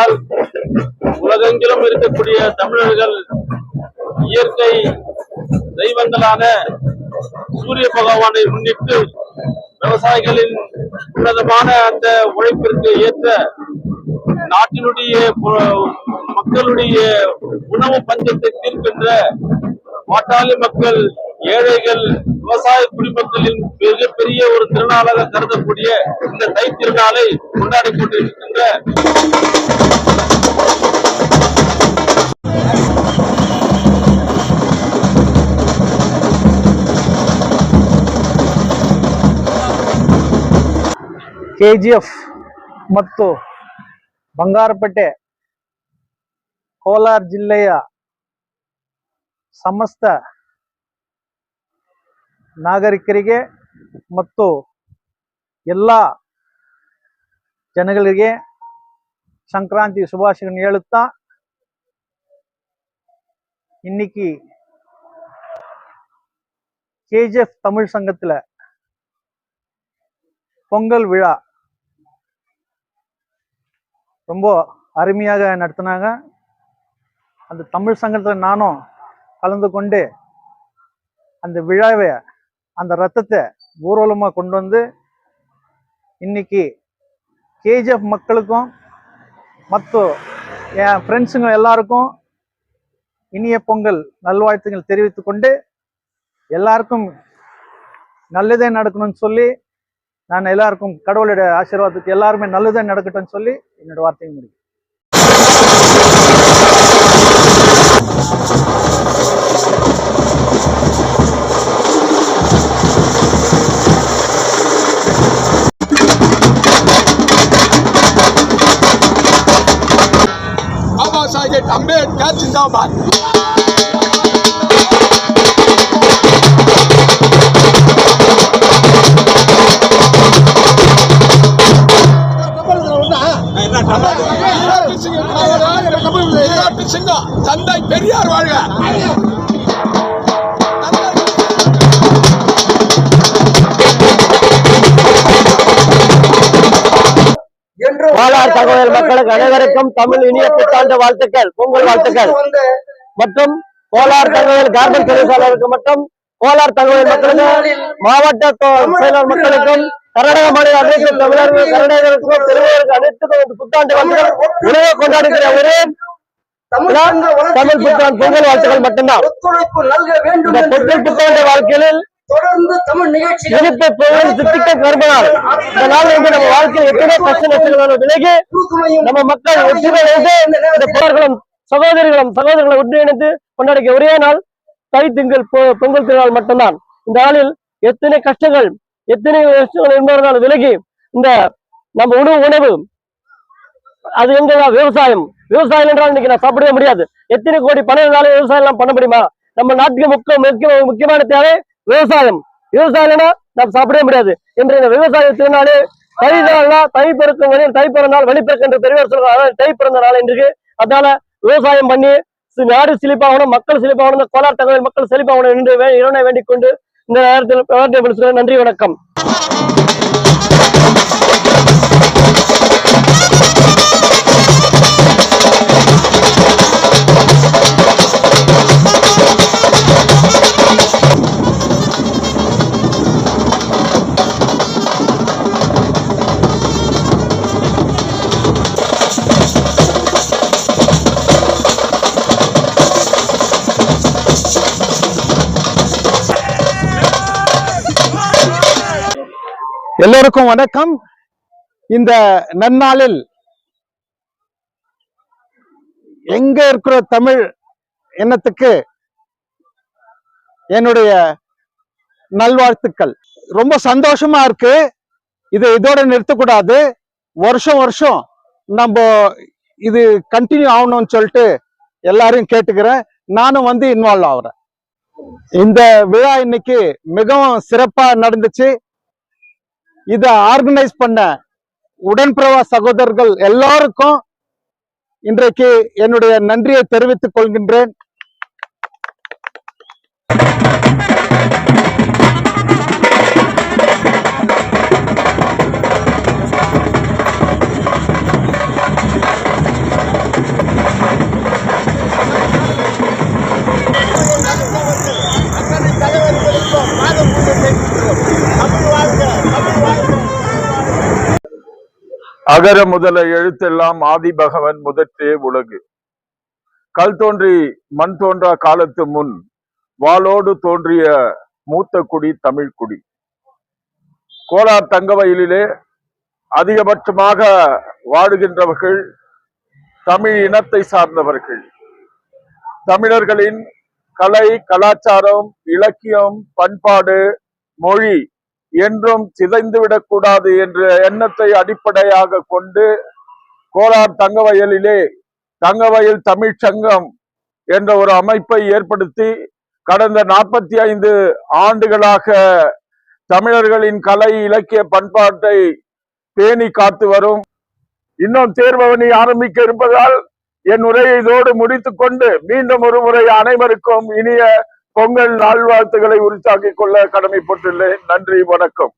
தமிழர் உலகெங்கிலும் இருக்கக்கூடிய தமிழர்கள் இயற்கை தெய்வங்களான சூரிய பகவானை முன்னிட்டு விவசாயிகளின் உன்னதமான அந்த உழைப்பிற்கு ஏற்ற நாட்டினுடைய மக்களுடைய உணவு பஞ்சத்தை தீர்க்கின்ற பாட்டாளி மக்கள் ஏழைகள் விவசாய குடிமக்களின் மிகப்பெரிய ஒரு திருநாளாக கருதக்கூடிய இந்த தை திருநாளை கொண்டாடி கொண்டிருக்கின்ற ಕೆ ಜಿ ಎಫ್ ಮತ್ತು ಬಂಗಾರಪೇಟೆ ಕೋಲಾರ ಜಿಲ್ಲೆಯ ಸಮಸ್ತ ನಾಗರಿಕರಿಗೆ ಮತ್ತು ಎಲ್ಲ ಜನಗಳಿಗೆ ಸಂಕ್ರಾಂತಿ ಶುಭಾಶಯಗಳನ್ನು ಹೇಳುತ್ತಾ இன்னைக்கு கேஜிஎஃப் தமிழ் சங்கத்துல பொங்கல் விழா ரொம்ப அருமையாக நடத்தினாங்க அந்த தமிழ் சங்கத்தில் நானும் கலந்து கொண்டு அந்த விழாவை அந்த ரத்தத்தை ஊர்வலமாக கொண்டு வந்து இன்னைக்கு கேஜிஎஃப் மக்களுக்கும் மற்றும் என் ஃப்ரெண்ட்ஸுங்க எல்லாருக்கும் இனிய பொங்கல் நல்வாழ்த்துக்கள் தெரிவித்து கொண்டு எல்லாருக்கும் நல்லதே நடக்கணும்னு சொல்லி நான் எல்லாருக்கும் கடவுளுடைய ஆசீர்வாதத்துக்கு எல்லாருமே நல்லதே நடக்கட்டும்னு சொல்லி என்னோட வார்த்தையை முடியும் అంబేద్కర్ జిందాబాద్ தகவல் மக்களுக்கு அனைவருக்கும் தமிழ் இனிய புத்தாண்டு வாழ்த்துக்கள் பொங்கல் வாழ்த்துக்கள். மற்றும் கோலார் தகவல் கார்டன் தொழிற்சாளருக்கு மற்றும் கோலார் தகவல் மக்களுக்கு மாவட்ட செயலர் மக்களுக்கும் கர்நாடக மாநில அனைத்து தமிழர்கள் அனைத்துக்கும் இந்த புத்தாண்டு வாழ்த்துக்கள். உலக கொண்டாடுகிற ஒரே விழா தமிழ் புத்தாண்டு பொங்கல் வாழ்த்துக்கள் மட்டும்தான். புத்தாண்டு வாழ்க்கையில் தொடர்ந்து தமிழ் நிகழ்ச்சி இனிப்பு சித்திக்க கருமனால் இந்த நாள் வந்து நம்ம வாழ்க்கையில் எத்தனையோ கஷ்ட விலகி நம்ம மக்கள் ஒற்றுமையிலிருந்து இந்த போர்களும் சகோதரிகளும் சகோதரர்களை ஒன்றிணைந்து கொண்டாடிக்க ஒரே நாள் தை திங்கள் பொ- பொங்கல் திருநாள் மட்டும்தான். இந்த நாளில் எத்தனை கஷ்டங்கள் எத்தனை கஷ்டங்கள் என்பதனால் விலகி இந்த நம்ம உணவு உணவு அது எங்க விவசாயம்? விவசாயம் என்றால் இன்னைக்கு நான் சாப்பிடவே முடியாது. எத்தனை கோடி பணம் இருந்தாலும் விவசாயம் எல்லாம் பண்ண முடியுமா? நம்ம நாட்டுக்கு முக்கிய முக்கியமான தேவை விவசாயம். விவசாயம் நம்ம சாப்பிடவே முடியாது. என்று இந்த விவசாய திருநாளே தை தை பிறக்கும் வரையில் தை பிறந்தால் வெளிப்பிறக்கு என்று பெரியவர் சொல்றாங்க தை பிறந்த நாள் இன்றைக்கு. அதனால விவசாயம் பண்ணி நாடு செழிப்பாகணும் மக்கள் செழிப்பாகணும் இந்த கோலார் தகவல் மக்கள் செழிப்பாகணும் என்று வே- இறைவனை வேண்டிக் கொண்டு இந்த நேரத்தில் நன்றி வணக்கம். எல்லோருக்கும் வணக்கம். இந்த நன்னாளில் எங்க இருக்கிற தமிழ் எண்ணத்துக்கு என்னுடைய நல்வாழ்த்துக்கள். ரொம்ப சந்தோஷமா இருக்கு. இது இதோட நிறுத்தக்கூடாது. வருஷம் வருஷம் நம்ம இது கண்டினியூ ஆகணும்னு சொல்லிட்டு எல்லாரையும் கேட்டுக்கிறேன். நானும் வந்து இன்வால்வ் ஆகுறேன். இந்த விழா இன்னைக்கு மிகவும் சிறப்பா நடந்துச்சு. இதை ஆர்கனைஸ் பண்ண உடன்பிரவா சகோதரர்கள் எல்லாருக்கும் இன்றைக்கு என்னுடைய நன்றியை தெரிவித்துக் கொள்கின்றேன். அகர முதல எழுத்தெல்லாம் ஆதி பகவன் முதற்றே உலகு. கல் தோன்றி மண் தோன்றா காலத்து முன் வாளோடு தோன்றிய மூத்த குடி தமிழ் குடி. கோலார் தங்கவயலிலே அதிகபட்சமாக வாழுகின்றவர்கள் தமிழ் இனத்தை சார்ந்தவர்கள். தமிழர்களின் கலை கலாச்சாரம் இலக்கியம் பண்பாடு மொழி என்றும் சிதைந்துவிடக் கூடாது என்ற எண்ணத்தை அடிப்படையாக கொண்டு கோலார் தங்கவயலிலே தங்கவயல் தமிழ்ச் சங்கம் என்ற ஒரு அமைப்பை ஏற்படுத்தி கடந்த நாற்பத்தி ஐந்து ஆண்டுகளாக தமிழர்களின் கலை இலக்கிய பண்பாட்டை பேணி காத்து வரும். இன்னும் தேர்பவனி ஆரம்பிக்க இருப்பதால் என் உரையை இதோடு முடித்துக் கொண்டு மீண்டும் ஒரு முறை அனைவருக்கும் இனிய பொங்கல் நல்வாழ்த்துக்களை உரித்தாக்கிக் கொள்ள கடமைப்பட்டுள்ளேன். நன்றி வணக்கம்.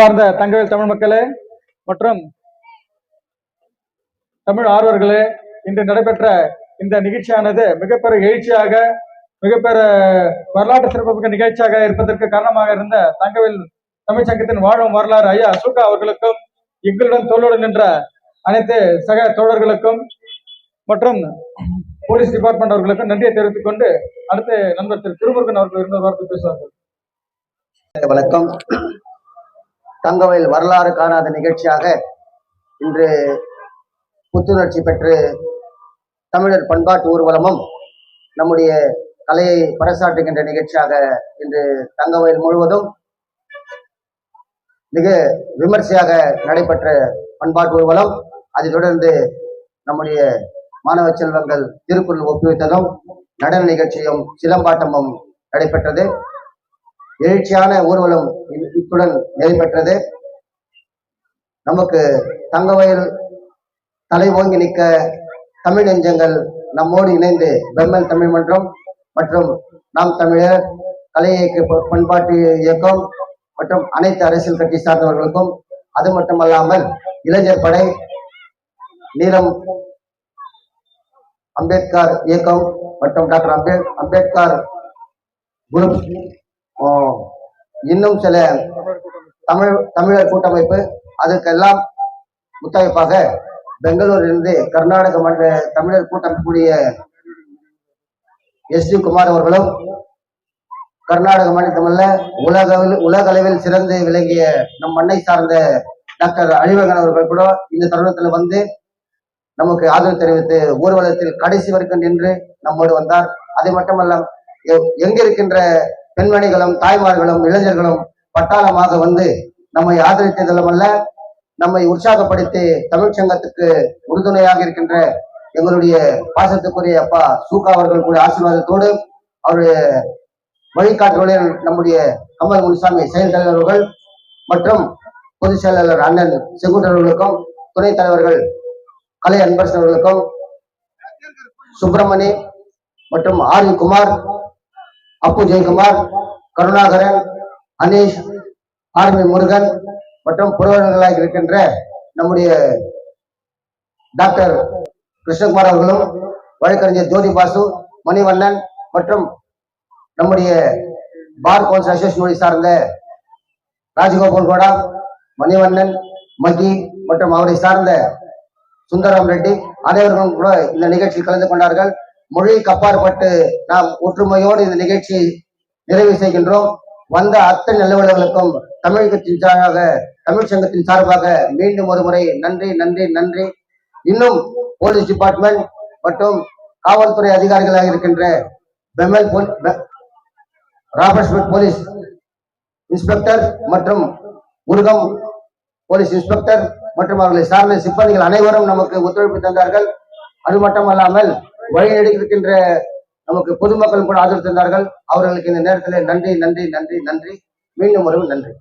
அன்பார்ந்த தங்கவேல் தமிழ் மக்களே மற்றும் தமிழ் ஆர்வர்களே இன்று நடைபெற்ற இந்த நிகழ்ச்சியானது மிகப்பெரிய எழுச்சியாக மிகப்பெரிய வரலாற்று சிறப்புமிக்க நிகழ்ச்சியாக இருப்பதற்கு காரணமாக இருந்த தங்கவேல் தமிழ்ச்சங்கத்தின் வாழும் வரலாறு ஐயா அசோகா அவர்களுக்கும் எங்களுடன் தோளோடு நின்ற அனைத்து சக தோழர்களுக்கும் மற்றும் போலீஸ் டிபார்ட்மெண்ட் அவர்களுக்கும் நன்றியை தெரிவித்துக் கொண்டு அடுத்து நண்பர் திரு திருமுருகன் அவர்கள் இருந்த வார்த்தை பேசுவார்கள். வணக்கம். தங்கவேல் வரலாறு காணாத நிகழ்ச்சியாக இன்று புத்துணர்ச்சி பெற்று தமிழர் பண்பாட்டு ஊர்வலமும் நம்முடைய கலையை பறைசாற்றுகின்ற நிகழ்ச்சியாக இன்று தங்கவயல் முழுவதும் மிக விமர்சையாக நடைபெற்ற பண்பாட்டு ஊர்வலம். அதைத் தொடர்ந்து நம்முடைய மாணவ செல்வங்கள் திருக்குறள் ஒப்புவித்ததும் நடன நிகழ்ச்சியும் சிலம்பாட்டமும் நடைபெற்றது. எழுச்சியான ஊர்வலம் இத்துடன் நிறைவு பெற்றது நமக்கு தங்கவயல் தலை ஓங்கி நிற்க தமிழ் நெஞ்சங்கள் நம்மோடு இணைந்து பெம்மல் தமிழ் மன்றம் மற்றும் நாம் தமிழர் கலை இயக்க பண்பாட்டு இயக்கம் மற்றும் அனைத்து அரசியல் கட்சி சார்ந்தவர்களுக்கும் அது மட்டுமல்லாமல் இளைஞர் படை நீலம் அம்பேத்கர் இயக்கம் மற்றும் டாக்டர் அம்பேத் அம்பேத்கர் குரூப் இன்னும் சில தமிழ் தமிழர் கூட்டமைப்பு அதுக்கெல்லாம் முத்தாய்ப்பாக பெங்களூரிலிருந்து கர்நாடக மாநில தமிழர் கூட்டம் கூடிய எஸ் டி குமார் அவர்களும் கர்நாடக மாநிலத்தமிழ்ல உலக அளவில்- உலக அளவில் சிறந்து விளங்கிய நம் மண்ணை சார்ந்த டாக்டர் அழிவகன் அவர்கள் கூட இந்த தருணத்தில் வந்து நமக்கு ஆதரவு தெரிவித்து ஊர்வலத்தில் கடைசி வரைக்கும் நின்று நம்மோடு வந்தார். அது மட்டுமல்ல எ- எங்கிருக்கின்ற பெண்மணிகளும் தாய்மார்களும் இளைஞர்களும் பட்டாளமாக வந்து நம்மை ஆதரித்ததல்லமல்ல நம்மை உற்சாகப்படுத்தி தமிழ்ச்சங்கத்துக்கு உறுதுணையாக இருக்கின்ற எங்களுடைய பாசத்துக்குரிய அப்பா சூகா அவர்கள் கூட ஆசீர்வாதத்தோடு அவருடைய வழிகாட்டுகளில் நம்முடைய கமல் முனுசாமி செயல் தலைவர்கள் மற்றும் பொதுச் செயலாளர் அண்ணன் செங்குட்டர்களுக்கும் துணைத் தலைவர்கள் கலை அன்பரசர்களுக்கும் சுப்பிரமணி மற்றும் ஆர் குமார் அப்பு ஜெயக்குமார் கருணாகரன் அனீஷ் ஆர்மி முருகன் மற்றும் புறவர்களாக இருக்கின்ற நம்முடைய டாக்டர் கிருஷ்ணகுமார் அவர்களும் வழக்கறிஞர் ஜோதி பாசு மணிவண்ணன் மற்றும் நம்முடைய பார் கவுன்சில் அசோசியேஷனை சார்ந்த ராஜகோபால் கோடா மணிவண்ணன் மகி மற்றும் அவரை சார்ந்த சுந்தரம் ரெட்டி அனைவர்களும் கூட இந்த நிகழ்ச்சியில் கலந்து கொண்டார்கள். மொழிக்கு அப்பாற்பட்டு நாம் ஒற்றுமையோடு இந்த நிகழ்ச்சியை நிறைவு செய்கின்றோம். வந்த அத்தனை நிலவரங்களுக்கும் தமிழகத்தின் சார்பாக தமிழ் சங்கத்தின் சார்பாக மீண்டும் ஒரு முறை நன்றி நன்றி நன்றி. இன்னும் போலீஸ் டிபார்ட்மெண்ட் மற்றும் காவல்துறை அதிகாரிகளாக இருக்கின்ற பெமல் பெ- ராபர்ட்ஸ்பர்க் போலீஸ் இன்ஸ்பெக்டர் மற்றும் உருகம் போலீஸ் இன்ஸ்பெக்டர் மற்றும் அவர்களை சார்ந்த சிப்பந்திகள் அனைவரும் நமக்கு ஒத்துழைப்பு தந்தார்கள். அது மட்டுமல்லாமல் வழிநெடுக்க இருக்கின்ற நமக்கு பொதுமக்களும் கூட ஆதரவு தந்தார்கள். அவர்களுக்கு இந்த நேரத்தில் நன்றி நன்றி நன்றி நன்றி. மீண்டும் ஒரு நன்றி.